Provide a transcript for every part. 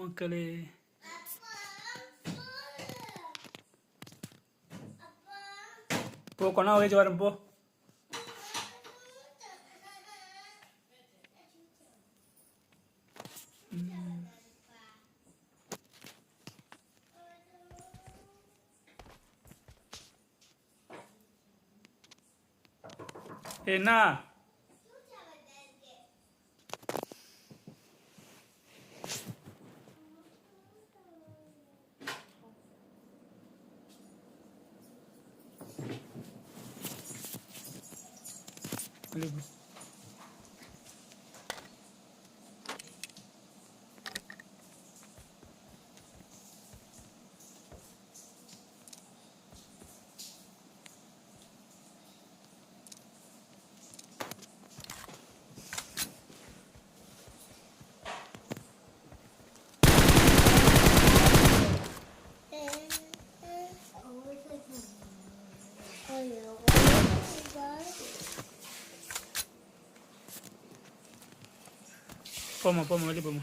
மக்களே. போ கொண்டா வச்சு வரேன் போ. என்ன? Pomo, pomo, vale, pomo.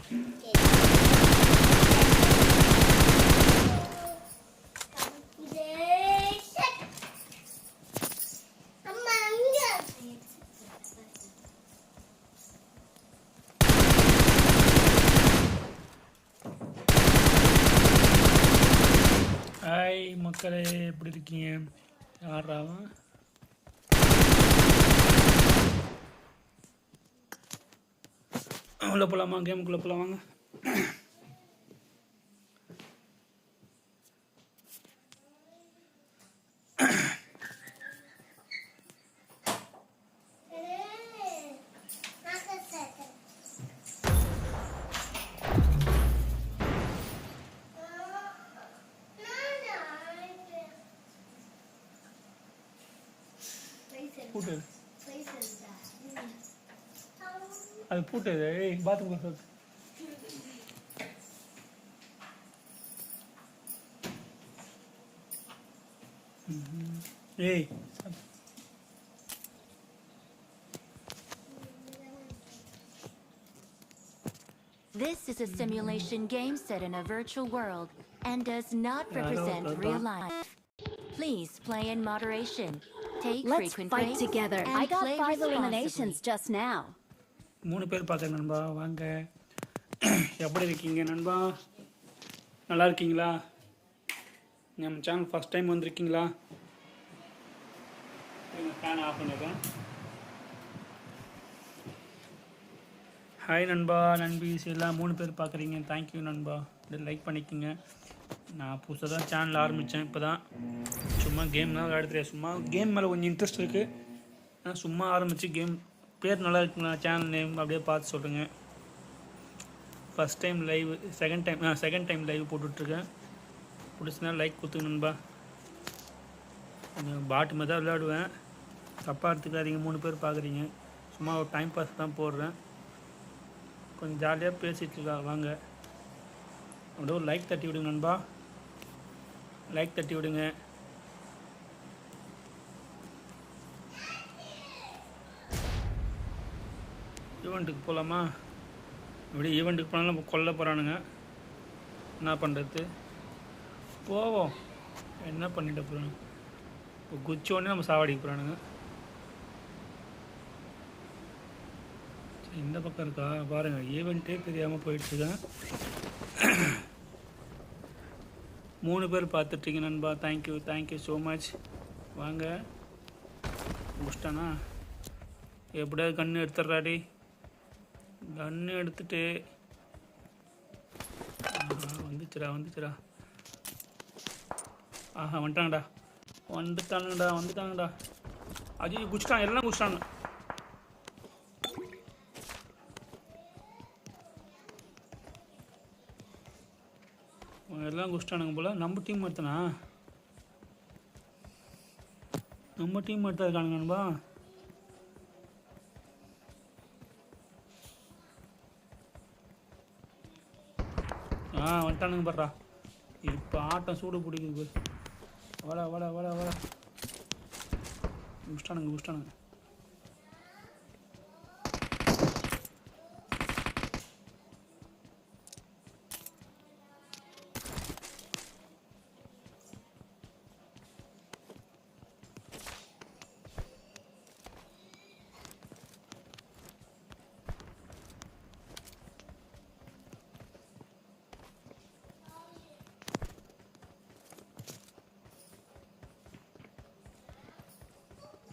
உள்ள போகலாமா கேமுக்குள்ளே போகலாம் வாங்க பூட்டு அது பூட்டு ஏய் பாத்ரூம் சொல்லு ம்ஹும். ஏய் This is a simulation game set in a virtual world and does not Yeah, I know, represent but- real life. Please play in moderation. Take Let's frequent fight breaks together. and I got play five responsibly. eliminations just now. மூணு பேர் பார்த்தேன் நண்பா. வாங்க. எப்படி இருக்கீங்க நண்பா? நல்லா இருக்கீங்களா? நம்ம சேனல் ஃபஸ்ட் டைம் வந்திருக்கீங்களா? ஃபேன் ஆஃப் பண்ணிருக்கேன் ஹாய் நண்பா நண்பீஸ் எல்லாம் மூணு பேர் பார்க்குறீங்க. தேங்க்யூ நண்பா. இதை லைக் பண்ணிக்கோங்க. நான் புதுசாக தான் சேனல் ஆரம்பித்தேன் இப்போ தான் சும்மா கேம் தான் சும்மா கேம் மேலே கொஞ்சம் இன்ட்ரெஸ்ட் இருக்குது ஆனால் சும்மா ஆரம்பித்து கேம் பேர் நல்லா இருக்குங்களா? சேனல் நேம் அப்படியே பார்த்து சொல்லுங்கள் first time live second time ஆ செகண்ட் டைம் லைவ் போட்டுட்ருக்கேன். பிடிச்சினா லைக் கொடுத்துங்க நண்பா. கொஞ்சம் பாட்டு மாதிரி தான் விளையாடுவேன். தப்பாக எடுத்துக்காதீங்க மூணு பேர் பார்க்குறீங்க. சும்மா ஒரு டைம் பாஸ் தான் போடுறேன். கொஞ்சம் ஜாலியாக பேசிகிட்டு இருக்கா வாங்க. அப்படியே ஒரு லைக் தட்டி விடுங்க நண்பா. லைக் தட்டி விடுங்க. ஈவெண்ட்டுக்கு போகலாமா இப்படி ஈவெண்ட்டுக்கு போனாலும் நம்ம கொல்ல போகிறானுங்க என்ன பண்ணுறது போவோம். என்ன பண்ணிட்டு போகிறாங்க இப்போ குச்சோடனே நம்ம சாவடிக்க போகிறானுங்க சரி, இந்த பக்கம் இருக்கா? பாருங்கள் ஈவெண்ட்டே தெரியாமல் போயிடுச்சுதான் மூணு பேர் பார்த்துட்ருக்கீங்க நண்பா. தேங்க்யூ தேங்க்யூ ஸோ மச் வாங்க. முடிச்சிட்டானா? எப்படியாவது கண்ணு எடுத்துடுறாடி. கன்னு எடுத்துட்டு. ஆஹா, வந்துச்சுடா வந்துச்சுடா. ஆஹா வந்துட்டாங்கடா. வந்துட்டானுங்கடா வந்துட்டாங்கடா. அஜி குச்சிட்டாங்க எல்லாம் குச்சிட்டாங்க எல்லாம் குஷ்டானுங்க போல. நம்ம டீம் எடுத்தனா? நம்ம டீம் எடுத்தா இருக்கானுங்க நண்பா ஆ வந்துட்டானுங்க இப்போ ஆட்டம் சூடு பிடிக்குது. வள வள வள வள வாடா குஷ்டானுங்க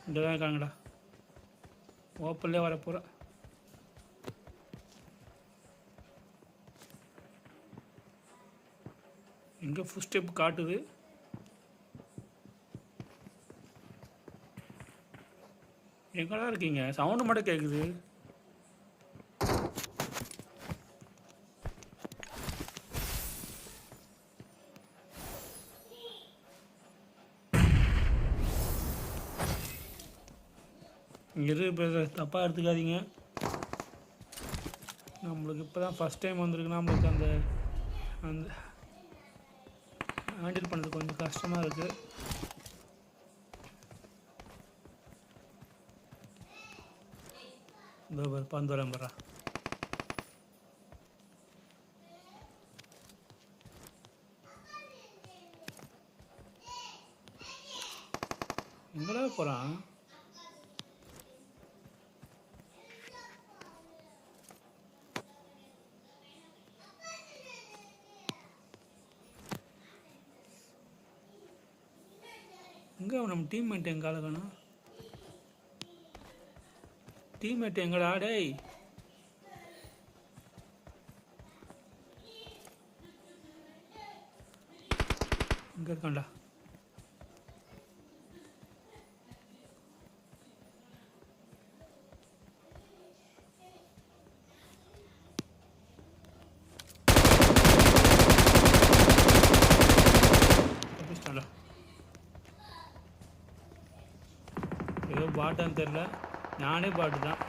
இங்கே தான் இருக்காங்கடா ஓப்பன்லேயே வர எங்கே ஃபுல் ஸ்டெப் காட்டுது? எங்கடா இருக்கீங்க? சவுண்டு மட்டும் கேட்குது இரு பிரதர் தப்பாக எடுத்துக்காதீங்க. நம்மளுக்கு இப்போ தான் ஃபஸ்ட் டைம் வந்திருக்கு. நம்மளுக்கு அந்த அந்த ஹேண்டில் பண்ணுறது கொஞ்சம் கஷ்டமாக இருக்குது இதோ பாரு பந்து வரேன் எங்கடா போகிறான் எங்கே நம்ம டீம்மேட் எங்க ஆளு டீம்மேட் எங்கடா டேய்? இங்கே இருக்கான்டா தப்பிச்சிட்டான்டா ஏதோ பாட்டான்னு தெரில நானே பாட்டு தான்.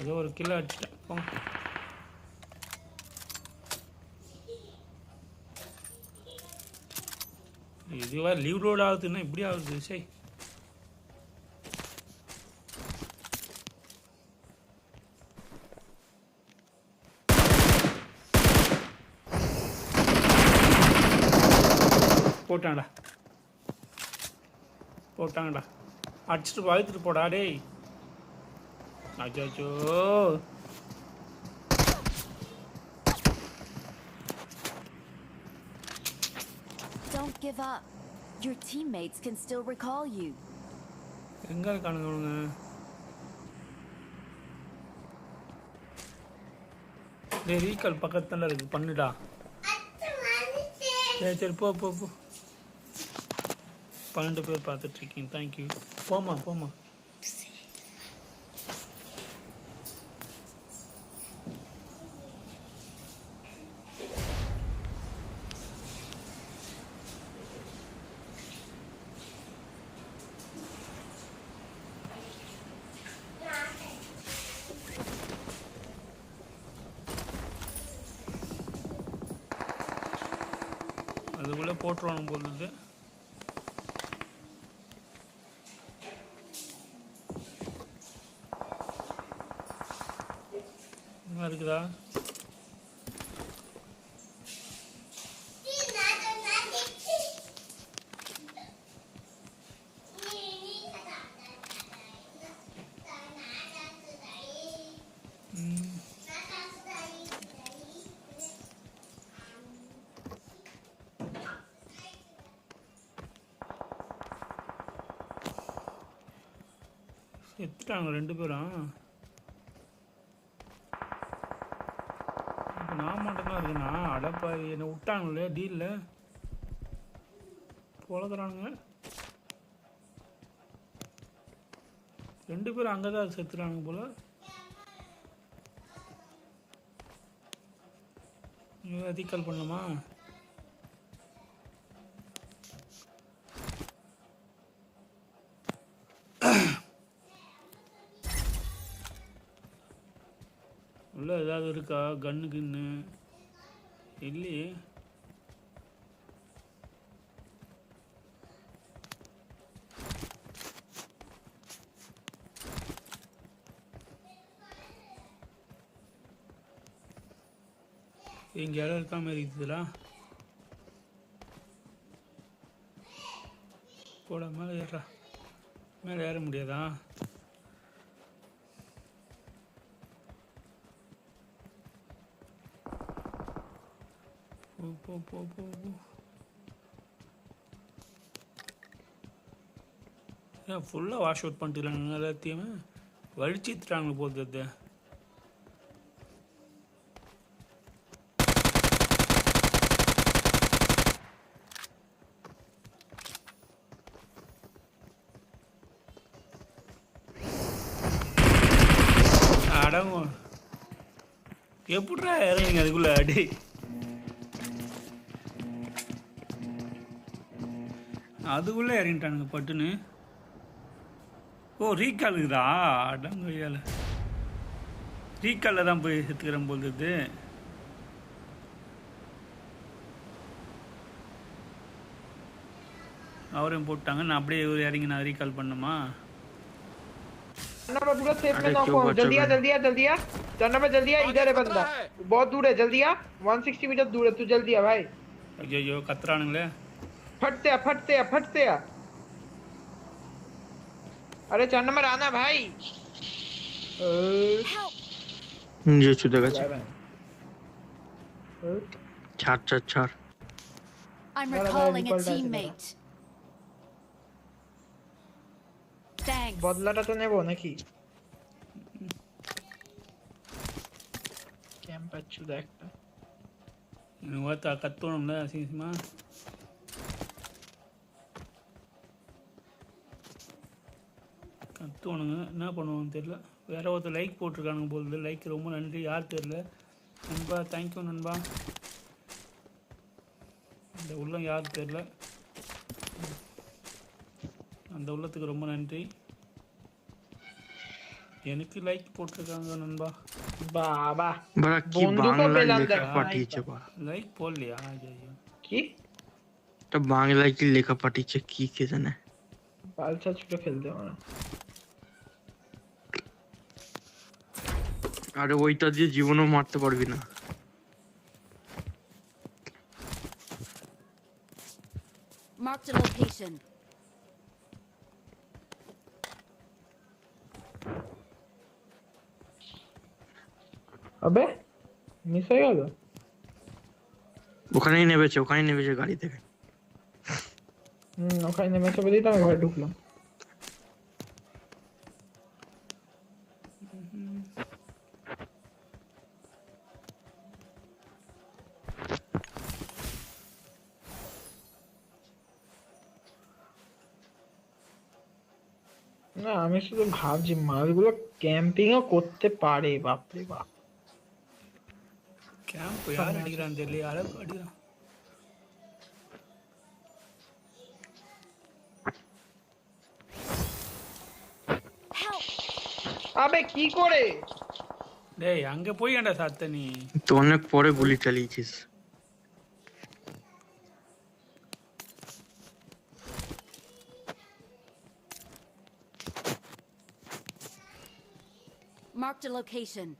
ஏதோ ஒரு கிலோ அடிச்சிட்டேன். போங்க. இதுவா லீவ் லோட் ஆகுதுன்னா இப்படி ஆகுது சரி போட்டான்டா போட்டாங்கடா. அடிச்சுட்டு வளர்த்துட்டு போடா டேய். அச்சோ Don't give up. Your teammates can still recall you. எங்கே இருக்கானுங்க அவனுங்க டேய் ரீகால் பக்கத்துல இருக்கு. பண்ணுடா. சரி சரி போ போ போ. பன்னெண்டு பேர் பார்த்துட்ருக்கீங்க. தேங்க்யூ போமா போமா அதுக்குள்ளே போட்டுருவானு போகுது நல்லா இருக்குதா? ம், செத்துட்டாங்க ரெண்டு பேரும். மட்டும்தான் இருக்குண்ணா. அடப்பா என்னை விட்டாங்களே டீலில் பொழக்கிறானுங்க. ரெண்டு பேரும் அங்கே தான் செத்துறானுங்க போல. அதிகால் பண்ணுமா உள்ள ஏதாவது இருக்கா? கன்னு கின்னு இல்லையே இங்கே இடம் இருக்காமல் மாதிரி போட மேலே ஏறா மேலே ஏற முடியாதா போ போ போ போ ஏன் ஃபுல்லாக வாஷ் அவுட் பண்ணிட்டுருக்காங்க எல்லாத்தையுமே வலிச்சிட்டுறாங்க போகுது அது அடங்கும் எப்படிடா இறங்குங்க அதுக்குள்ள அடி? அதுக்குள்ளே இறங்கிட்டானுங்க பட்டுன்னு ஓ ரீகால் இருக்குதா அடங்கொய்யால ரீகாலில் தான் போய் எடுத்துக்கிறேன் போல் இது அவரையும் போட்டாங்க நான் அப்படியே இவர் இறங்கி நான் ரீகால் பண்ணுமா जानना मैं पूरा सेफ में अरे नॉक क्यों हूं बच्चों जल्दी आ में? जल्दी आ जल्दी आ जानना मैं जल्दी आ इधर है बंदा बहुत दूर है जल्दी आ 160 मीटर दूर है तू जल्दी आ भाई ஐயோ கத்துறானுங்களே फटते फटते फटते अरे चंद मर आना भाई। हम्म, ये छुटे। गए छार छार छार I'm recalling a teammate. Thanks. तो नेबो नाकि कैंप अच्छा देखता கத்துவானுங்க என்ன பண்ணுவான்னு தெரியல வேற ஒருத்தர் லைக் போட்டிருக்கானுங்க போகுது லைக் ரொம்ப நன்றி யார் தெரியல நண்பா தேங்க்யூ நண்பா இந்த உள்ளம் யார் தெரியல அந்த உள்ளத்துக்கு ரொம்ப நன்றி எனக்கு லைக் போட்டிருக்காங்க நண்பா বাবা বাড়া কি বন্ধুকে বাংলায় পেলাম লেখা দেখা। পাঠিয়েছে বাড়া லைக் போடலையா ஐயோ কি এটা বাংলায় কি লেখা পাঠিয়েছে কি কে জানে পালসা ছুটে ফেলতে আমার আরে ওইটা দিয়ে জীবনও মারতে পারবি না। Marked a location. আবে মিস হয়ে গেল? ওখানেই নেমেছে ওখানেই নেমেছে গাড়ি থেকে। হুম ওখানে নেমেছে বলেই তো আমি ঘরে ঢুকলাম। না আমি শুধু ভাবছি মাছগুলো ক্যাম্পিংও করতে পারে বাপরে বাপ கேம்ப் யார் அடிக்கிறான்னு தெரியல அளவு அடிக்கிறான் Help! আবে কি করে டேய் அங்கே போய் ஏன்டா சாத்த நீ তো অনেক পরে গুলি চালিয়েছিস Marked a location.